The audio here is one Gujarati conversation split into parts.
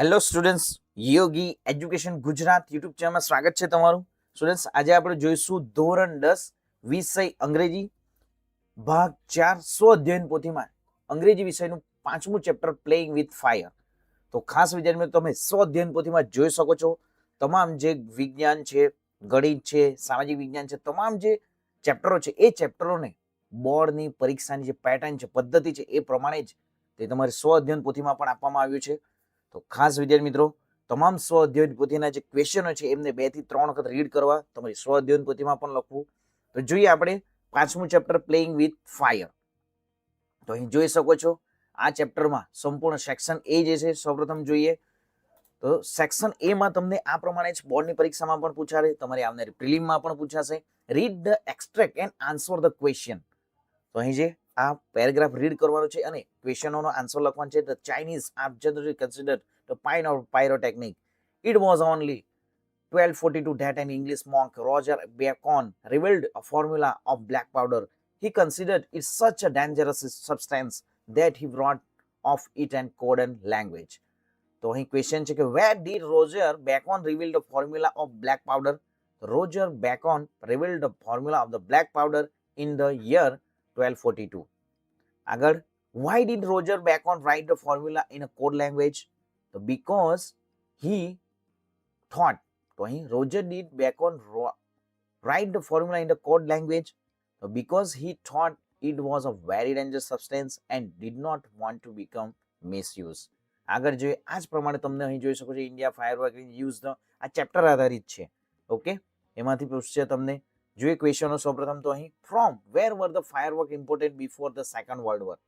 Hello students Yogi education Gujarat YouTube ચેનલમાં સ્વાગત છે તમારું સ્ટુડન્ટ્સ આજે આપણે જોઈશું ધોરણ દસ વિષય અંગ્રેજી ભાગ ચાર સો અધ્યયન પોથીમાં અંગ્રેજી વિષયનું પાંચમું ચેપ્ટર પ્લેઇંગ વિથ ફાયર તો ખાસ વિદ્યાર્થી તમે સો અધ્યયન પોથીમાં જોઈ શકો છો તમામ જે વિજ્ઞાન છે ગણિત છે સામાજિક વિજ્ઞાન છે તમામ જે ચેપ્ટરો છે એ ચેપ્ટરોને બોર્ડની પરીક્ષાની જે પેટર્ન છે પદ્ધતિ છે એ પ્રમાણે જ તે તમારે સો અધ્યયન પોથીમાં પણ આપવામાં આવ્યું છે તો ખાસ વિદ્યાર્થી મિત્રો તમામ સ્વ અધ્યયન પોથીના જે ક્વેશ્ચનો છે એમને બે થી ત્રણ વખત રીડ કરવા તમારી સ્વ અધ્યયન પોથીમાં પણ લખવું તો જોઈએ આપણે પાંચમું ચેપ્ટર પ્લેઇંગ વિથ ફાયર તો અહીં જોઈ શકો છો આ ચેપ્ટરમાં સંપૂર્ણ સેક્શન એ જે છે સૌપ્રથમ જોઈએ તો સેક્શન એમાં તમને આ પ્રમાણે જ બોર્ડની પરીક્ષામાં પણ પૂછાશે તમારી આવનારી પ્રિલિમમાં પણ પૂછાશે read the extract and answer the question તો અહીં જે આ પેરેગ્રાફ રીડ કરવાનો છે અને ક્વેશ્ચનોનો આન્સર લખવાનો છે the Chinese are generally considered the pioneer of pyrotechnic it was only twelve forty two that an English monk Roger Bacon revealed a formula of black powder he considered it such a dangerous substance that he brought of it and coded language તો અહીં ક્વેશ્ચન છે કે where did Roger Bacon reveal the formula of black powder Roger Bacon reveal the formula of the black powder in the year twelve forty two આગળ why did Roger Bacon write the formula in a code language તો બીકોઝ હી થોટ તો અહીં Roger did back Bacon write the formula in the code language તો because he thought it was a very danger substance and did not want to become misuse આગળ જોઈએ આ જ પ્રમાણે તમને અહીં જોઈ શકો છો ઇન્ડિયા ફાયર વર્ક યુઝ આ ચેપ્ટર આધારિત છે ઓકે એમાંથી પૂછશે તમને જોઈએ ક્વેશ્ચનો સૌપ્રથમ તો અહીં from where were the fire work important before the second world war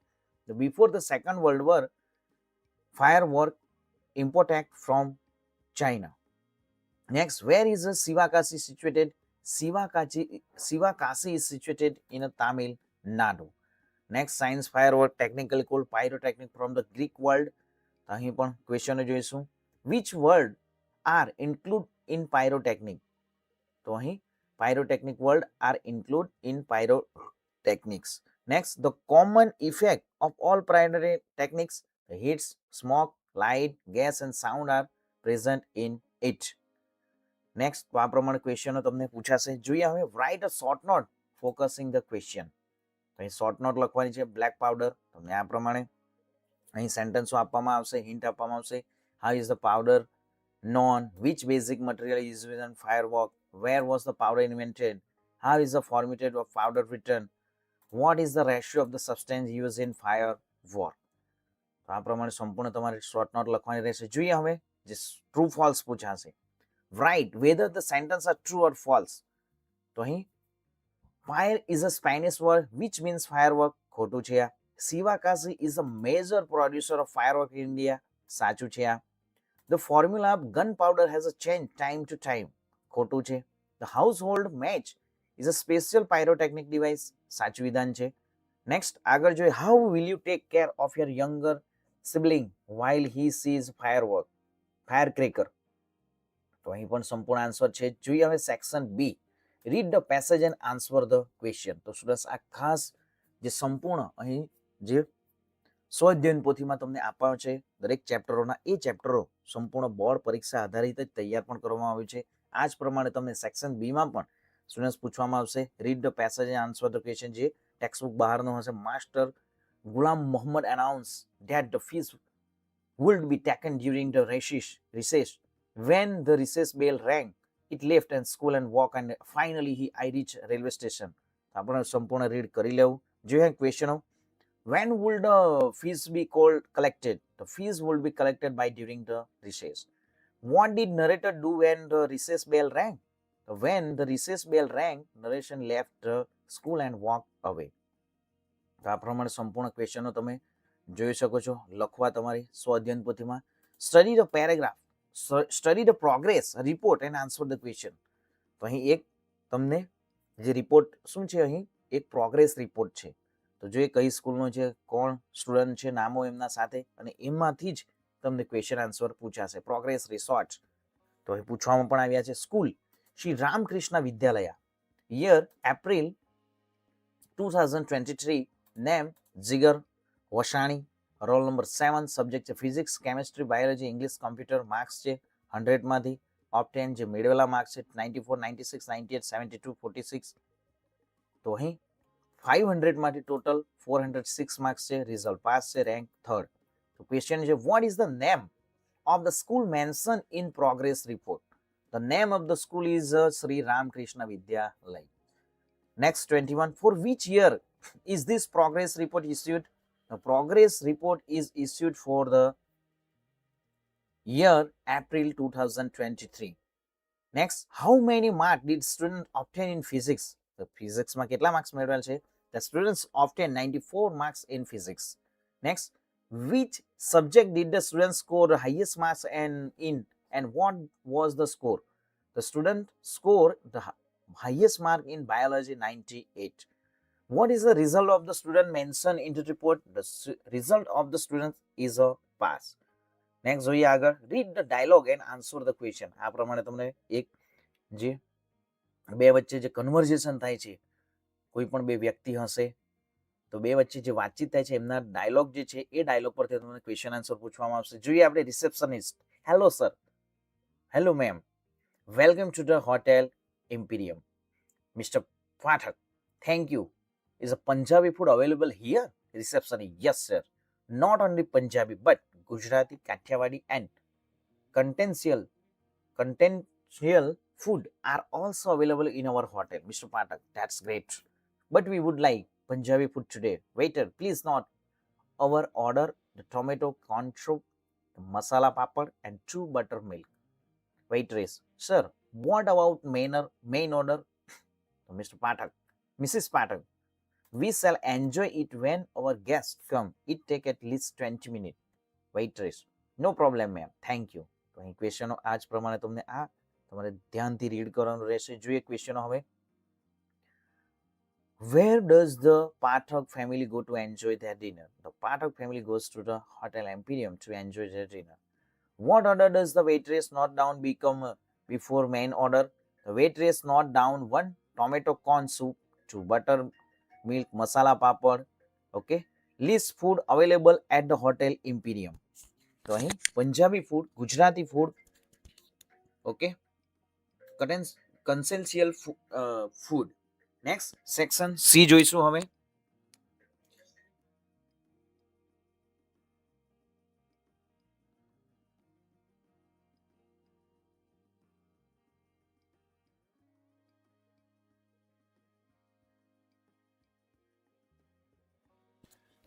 તો before the second world war work important from China next where is a Sivakasi situated Sivakasi Sivakasi is situated in a Tamil Nadu next science work technical call pyrotechnic from the Greek world અહીં પણ ક્વેશ્ચનો જોઈશું which world are include in pyrotechnic તો અહીં pyrotechnic world are included in pyrotechnics. Next, the common effect of all pyrotechnics, the heats, smoke, light, gas and sound are present in it. Next આ પ્રમાણે ક્વેશ્ચનો તમને પૂછાશે જોઈએ હવે write a short note focusing the question તો અહીં શોર્ટ નોટ લખવાની છે બ્લેક પાવડર તમને આ પ્રમાણે અહીં સેન્ટેન્સો આપવામાં આવશે હિન્ટ આપવામાં આવશે how is the powder known which basic material is વિઝ વિઝન fire work Where was the powder invented? How is the formative of powder written? What is the ratio of the substance use in fire war તો આ પ્રમાણે સંપૂર્ણ તમારે શોર્ટ નોટ લખવાની રહેશે જોઈએ હવે જે ટ્રુ ફોલ્સ પૂછાશે write whether the sentence are true or false તો અહીં fire is a Spanish word which means firework ખોટું છે આ Sivakasi is a major producer of firework India સાચું છે આ the formula of gun powder has a change time to time ખોટું છે the house hold match is a special pyrotechnic device સાચું વિધાન છે નેક્સ્ટ આગળ જોઈએ how will you take care of your younger sibling while he sees fire work fire cracker તો અહીં પણ સંપૂર્ણ આન્સર છે જોઈએ હવે section B read the passage and answer the question તો સ્ટુડન્ટ્સ આ ખાસ જે સંપૂર્ણ અહીં જે સ્વઅધ્યયન પોથીમાં તમને આપ્યો છે દરેક ચેપ્ટરોના એ ચેપ્ટરો સંપૂર્ણ બોર્ડ પરીક્ષા આધારિત જ તૈયાર પણ કરવામાં આવ્યું છે આ જ પ્રમાણે તમને સેક્શન બીમાં પણ સ્ટુડન્ટ્સ પૂછવામાં આવશે read the passage answer the question જે ટેક્સ્ટબુક બહારનો હશે master Ghulam Mohammed announce that the fees would be taken during the recess, recess. When the recess bell rank it left and school and walk and finally he I reach railway station આપણે સંપૂર્ણ રીડ કરી લેવું જોઈએ ક્વેશ્ચનો when would the fees be cold collected the fees would be collected by during the recess What did narrator do when the recess bell rang? When the recess bell rang, narration left the school and walked away. તો આ પ્રમાણે સંપૂર્ણ ક્વેશ્ચનો તમે જોઈ શકો છો લખવા તમારી સ્વાધ્યયન પોથીમાં study the paragraph study the progress report and answer the question તો અહીં એક તમને જે રિપોર્ટ શું છે અહીં એક પ્રોગ્રેસ રિપોર્ટ છે તો જો એ કઈ સ્કૂલનો છે કોણ સ્ટુડન્ટ છે નામો એમના સાથે અને એમાંથી જ તમને ક્વેશ્ચન આન્સર પૂછાશે પ્રોગ્રેસ રિસોર્ટ તો એ પૂછવામાં પણ આવ્યા છે school Shri Ramakrishna Vidyalaya year April two thousand twenty three name Jigar Vasani roll number seven subject છે physics chemistry biology English computer marks છે હંડ્રેડમાંથી ઓપ્ટેન જે મેળવેલા માર્ક્સ છે ninety four ninety six ninety eight seventy two forty six તો અહીં ફાઇવ હંડ્રેડમાંથી total four hundred six marks છે રિઝલ્ટ પાસ છે rank third question is what is the name of the school mentioned in progress report? The name of the school is uh, Sri Vidya Vidyalaya. Next 21 for which year is this progress report issued? The progress report is issued for the year April 2023. Next, how many marks did student obtain in physics? The physics કેટલા marks મેળવેલ The students obtain ninety-four marks in physics. Next. which subject did the student score the highest marks and in and what was the score the student scored the highest mark in biology 98 what is the result of the student mentioned in the report the result of the student is a pass next જોઈએ આગળ read the dialogue and answer the question આ પ્રમાણે તમને એક જે બે વચ્ચે જે કન્વર્ઝેશન થાય છે કોઈ પણ બે વ્યક્તિ હશે તો બે વચ્ચે જે વાતચીત થાય છે એમના ડાયલોગ જે છે એ ડાયલોગ પરથી તમને ક્વેશ્ચન આન્સર પૂછવામાં આવશે જોઈએ આપણે receptionist hello sir hello ma'am welcome to the hotel Imperium mister Pathak thank you is a Punjabi food available here reception yes sir not only Punjabi but Gujarati Kathiawadi and continental continental food are also available in our hotel mister Pathak That's great but we would like Punjabi food today. Waiter, please not. Our order the tomato concho, the masala papad, and two buttermilk. Waitress, sir, what about main, or, main order? Mr. Patak, Mrs. Patak, we shall enjoy it when our guests come. It take at least 20 minutes. Waitress, no problem ma'am thank you તો અહીં ક્વેશ્ચનો આ જ પ્રમાણે તમને આ તમારે ધ્યાનથી રીડ કરવાનું રહેશે જોઈએ ક્વેશ્ચનો હવે Where does the Pathak family go to enjoy their dinner? The Pathak family goes to the Hotel Imperium to enjoy their dinner. What order does the waitress not down become before main order? The waitress not down one tomato corn soup, two butter milk masala papad. Okay, list food available at the Hotel Imperium. તો અહીં Punjabi food Gujarati food okay કન્સેન્શિયલ food next section C જોઈશું હવે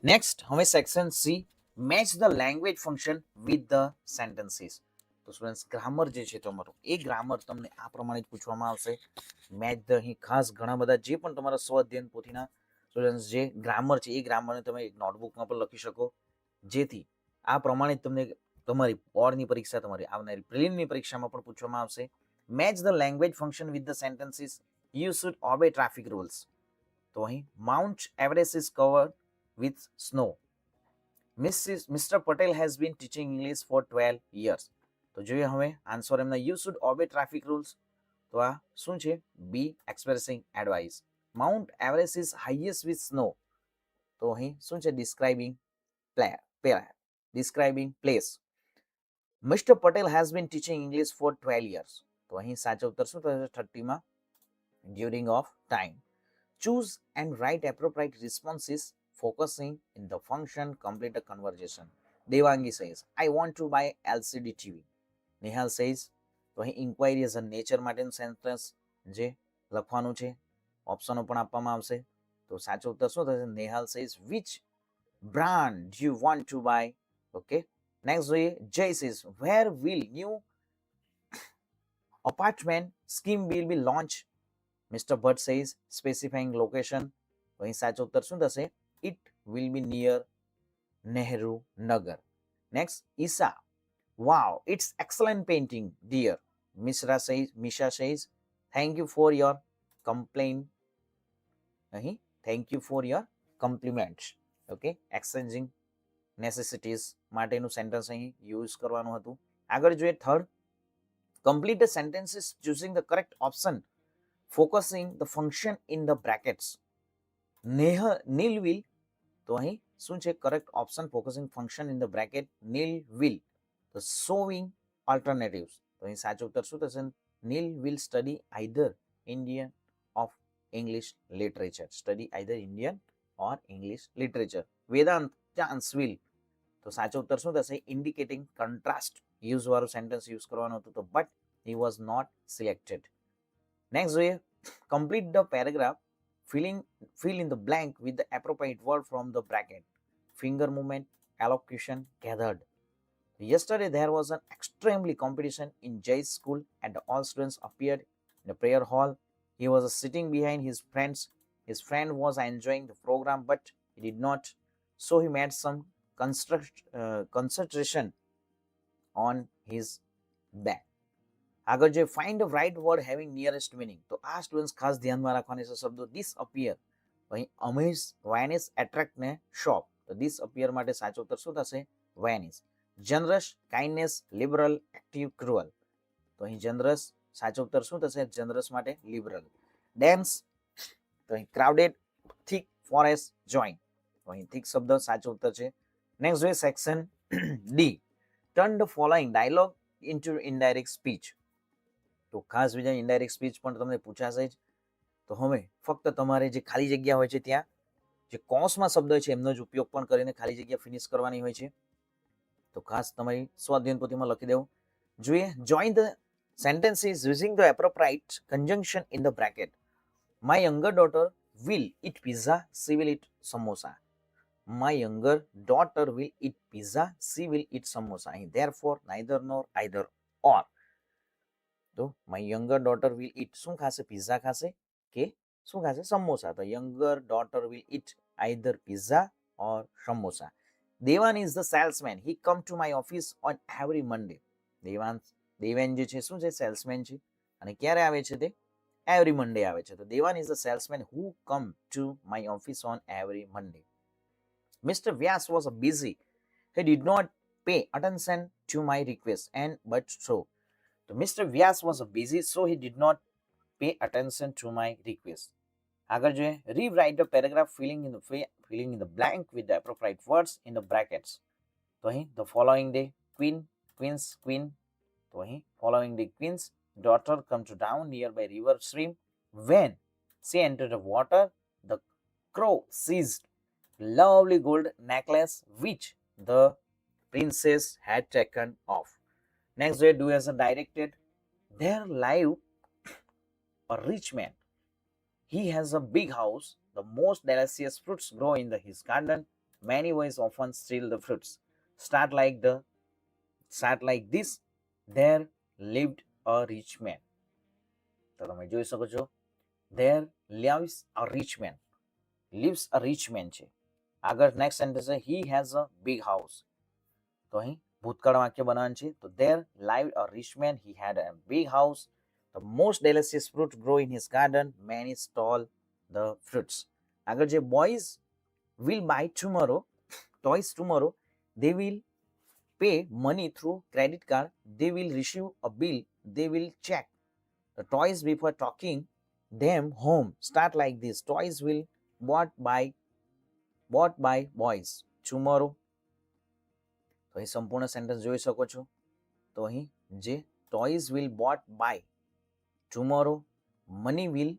નેક્સ્ટ હવે section C match the language function with the sentences તો સ્ટુડન્ટ્સ ગ્રામર જે છે તમારું એ ગ્રામર તમને આ પ્રમાણે જ પૂછવામાં આવશે મેચ ધ અહીં ખાસ ઘણા બધા જે પણ તમારા સ્વાધ્યયન પોથીના સ્ટુડન્ટ્સ જે ગ્રામર છે એ ગ્રામરને તમે એક નોટબુકમાં પણ લખી શકો જેથી આ પ્રમાણે તમને તમારી બોર્ડની પરીક્ષા તમારી આવનારી પ્રિલિમની પરીક્ષામાં પણ પૂછવામાં આવશે match the language function with the sentences you should obey traffic rules તો અહીં Mount Everest is covered with snow Mrs. Mister Patel has been teaching English for twelve years તો જોઈએ હવે આન્સર એમના you should obey traffic rules તો આ શું છે B expressing advice Mount Everest is highest with snow તો અહીં શું છે describing player describing place mister Patel has been teaching English for twelve years તો અહીં સાચો ઉત્તર શું થશે થર્ટીમાં during of time choose and write appropriate responses focusing in the function complete a conversation devangi says i want to buy lcd tv Nihal says તો અહીં ઇન્ક્વાયરી એઝ અ નેચર માટેનું સેન્ટેન્સ જે લખવાનું છે ઓપ્શનો પણ આપવામાં આવશે તો સાચો ઉત્તર શું થશે Nehal says which brand you want to buy okay next જોઈએ Jay says where will new apartment scheme will be launch mister Bhatt says specifying location તો અહીં સાચો ઉત્તર શું થશે it will be near Nehru Nagar next ઈસા Wow, it's excellent painting, dear. Misra says, Misha says, thank you for your complaint. Nahi? Thank you for your compliments. Okay exchanging necessities માટેનું સેન્ટેન્સ અહીં યુઝ કરવાનું હતું આગળ જોઈએ third complete the sentences choosing the correct option focusing the function in the brackets નેહ નીલ વિલ તો અહીં શું છે correct option focusing function in the bracket Neel will The sowing alternatives. તો અહીં સાચો ઉત્તર શું Nil will study either Indian or English literature. Study either Indian or English literature. Literature Vedant chance will such a ઉત્તર શું થશે ઇન્ડિકેટિંગ કોન્ટ્રાસ્ટ યુઝ વાળું સેન્ટેન્સ યુઝ કરવાનું હતું તો but he was not selected next જોઈએ complete the paragraph fill in the blank with the appropriate word from the bracket finger movement allocution gathered Yesterday, there was an extremely competition in Jay's school and all students appeared in the prayer hall. He was sitting behind his friends. His friend was enjoying the program, but he did not. So he made some construct, uh, concentration on his back. આગળ જે find right word having nearest meaning તો આ સ્ટુડન્ટ્સ ખાસ ધ્યાનમાં રાખવાની છે શબ્દો ડિસ અપિયર અહીં અમેઝ વાયનિસ એટ્રેક્ટ ને શોપ તો ડિસ અપિયર માટે સાચો ઉત્તર શું થશે vanish generous kindness liberal active cruel તો અહીં જનરસ સાચો ઉત્તર શું થશે જનરસ માટે લિબરલ ડેન્સ તો અહીં ક્રાઉડેડ થિક ફોરેસ્ટ જોઈન્ટ તો અહીં થિક શબ્દ સાચો ઉત્તર છે નેક્સ્ટ જોઈએ section D turn the following dialogue into indirect speech તો ખાસ બીજા ઇનડાયરેક્ટ સ્પીચ પણ તમને પૂછાશે જ તો હવે ફક્ત તમારે જે ખાલી જગ્યા હોય છે ત્યાં જે કોસમાં શબ્દ છે એમનો જ ઉપયોગ પણ કરીને ખાલી જગ્યા ફિનિશ કરવાની હોય છે તો ખાસ તમારી સ્વાધ્યન પોથીમાં લખી દેવું જોઈએ join the sentences using the appropriate conjunction in the bracket my younger daughter will eat pizza, she will eat samosa. My younger daughter will eat pizza, she will eat samosa. And therefore, neither nor either or. તો my younger daughter will eat શું ખાશે પિઝા ખાશે કે શું ખાશે સમોસા તો younger daughter will eat either pizza or samosa Devan is the salesman he come to my office on every Monday Devan Devan જે છે શું છે સેલ્સમેન છે અને ક્યારે આવે છે તે એવરી મન્ડે આવે છે તો Devan is the salesman who come to my office on every Monday mister Vyas was busy he did not pay attention to my request and but so તો mister Vyas was busy so he did not pay attention to my request આગળ જોઈએ rewrite the paragraph filling in the way filling in the blank with the appropriate words in the brackets. तो he the following day queen queens queen તો અહીં following day queen's daughter comes down nearby river stream when she entered the water the crow seized lovely gold necklace which the princess had taken off next day do as directed their life a rich man he has a big house The most delicacious fruits grow in the, his garden. Many boys often steal the fruits. Start like the start like this. There lived a rich man. તો તમે જોઈ શકો છો there lives a rich man lives a rich man છે આગળ નેક્સ્ટ સેન્ટેન્સ છે he has a big house તો અહીં ભૂતકાળ વાક્ય બનાવવાનું છે તો there live a rich man he had a big house the most delicious fruit grow in his garden many stole the fruits આગળ જે boys will buy tomorrow toys tomorrow they will pay money through credit card they will receive a bill they will check the toys before talking them home start like this toys will bought by bought by boys tomorrow તો અહીં સંપૂર્ણ સેન્ટેન્સ જોઈ શકો છો તો અહીં જે toys will bought buy tomorrow money will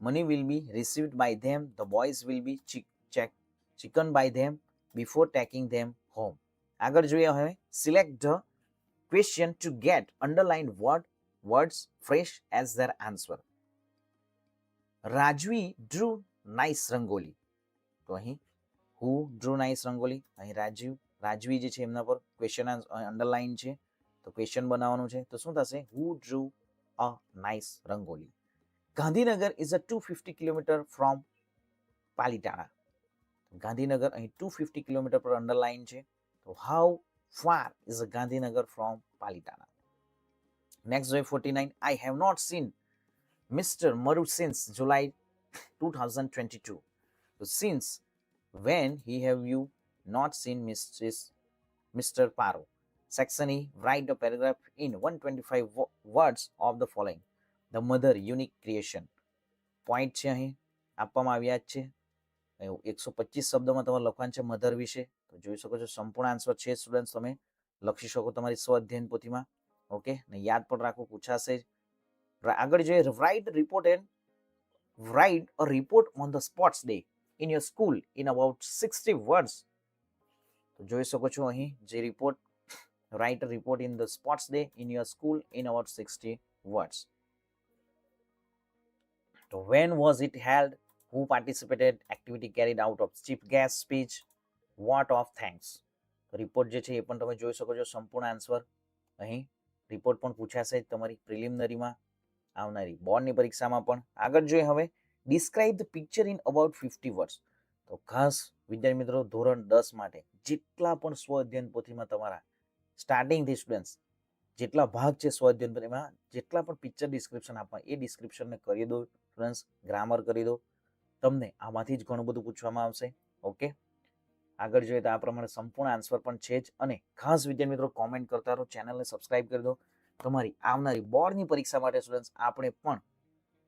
money will be received by them, the boys will be check chicken by them before taking them home આગળ જોઈએ હવે select the question to get underline word words fresh as their answer Rajvi drew nice rangoli તો અહીં હુ ડ્રુ નાઇસ રંગોલી અહીં રાજવી રાજવી જે છે એમના પર ક્વેશ્ચન અંડરલાઇન છે તો ક્વેશ્ચન બનાવવાનું છે તો શું થશે who drew a nice rangoli Gandhinagar is a two fifty kilometre from Palitana Gandhinagar અહીં ટુ ફિફ્ટી કિલોમીટર પર અંડરલાઇન છે તો how far is a Gandhinagar from Palitana next જોઈએ forty nine I have not seen mister Maru since July two thousand twenty two તો since when he have you not seen mistress mister Paro section E write the paragraph in one twenty five words of the following the mother unique creation point છે અહીં આપવામાં આવ્યા જ છે એકસો પચીસ શબ્દોમાં તમારે લખવાનું છે મધર વિશે તો જોઈ શકો છો સંપૂર્ણ આન્સર છે સ્ટુડન્ટ તમે લખી શકો તમારી સ્વઅધ્યયન પોથીમાં ઓકે ને યાદ પણ રાખવું પૂછાશે જ આગળ જોઈએ write report and write a report on the sports day in your school in about sixty words તો જોઈ શકો છો અહીં જે report write report in the sports day in your school in about sixty words So when was it held? Who participated? Activity carried out of chief guest speech? What of thanks? Report જે છે એ પણ તમે જોઈ શકો છો સંપૂર્ણ આન્સર અહીં રિપોર્ટ પણ પૂછાશે તમારી પ્રિલિમિનરીમાં આવનારી બોર્ડની પરીક્ષામાં પણ આગળ જોઈએ હવે describe the picture in about fifty વર્ષ તો ખાસ વિદ્યાર્થી મિત્રો ધોરણ દસ માટે જેટલા પણ સ્વ અધ્યયન પોથીમાં તમારા સ્ટાર્ટિંગથી સ્ટુડન્ટ્સ જેટલા ભાગ છે સ્વ અધ્યયન પોથીમાં જેટલા પણ પિક્ચર ડિસ્ક્રિપ્શન આપવા એ ડિસ્ક્રિપ્શનને કરી દો ડિફરન્સ ગ્રામર કરી દો તમને આમાંથી જ ઘણું બધું પૂછવામાં આવશે ઓકે આગળ જોઈએ તો આ પ્રમાણે સંપૂર્ણ આન્સર પણ છે જ અને ખાસ વિદ્યાર્થી મિત્રો કોમેન્ટ કરતા રહો ચેનલને સબસ્ક્રાઈબ કરી દો તમારી આવનારી બોર્ડની પરીક્ષા માટે સ્ટુડન્ટ્સ આપણે પણ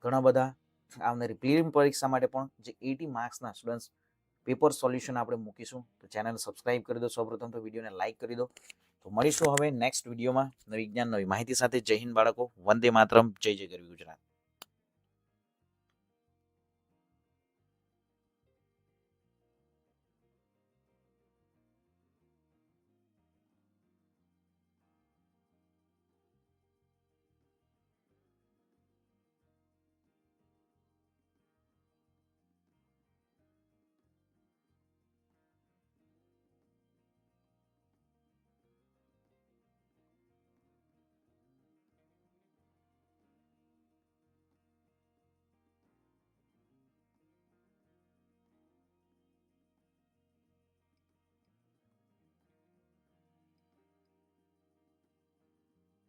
ઘણા બધા આવનારી પ્રિલિમ પરીક્ષા માટે પણ જે એટી માર્ક્સના સ્ટુડન્ટ્સ પેપર સોલ્યુશન આપણે મૂકીશું તો ચેનલને સબસ્ક્રાઇબ કરી દો સૌપ્રથમ તો વિડીયોને લાઇક કરી દો તો મળીશું હવે નેક્સ્ટ વિડીયોમાં નવી જ્ઞાન નવી માહિતી સાથે જય હિન્દ બાળકો વંદે માતરમ જય જય ગરવી ગુજરાત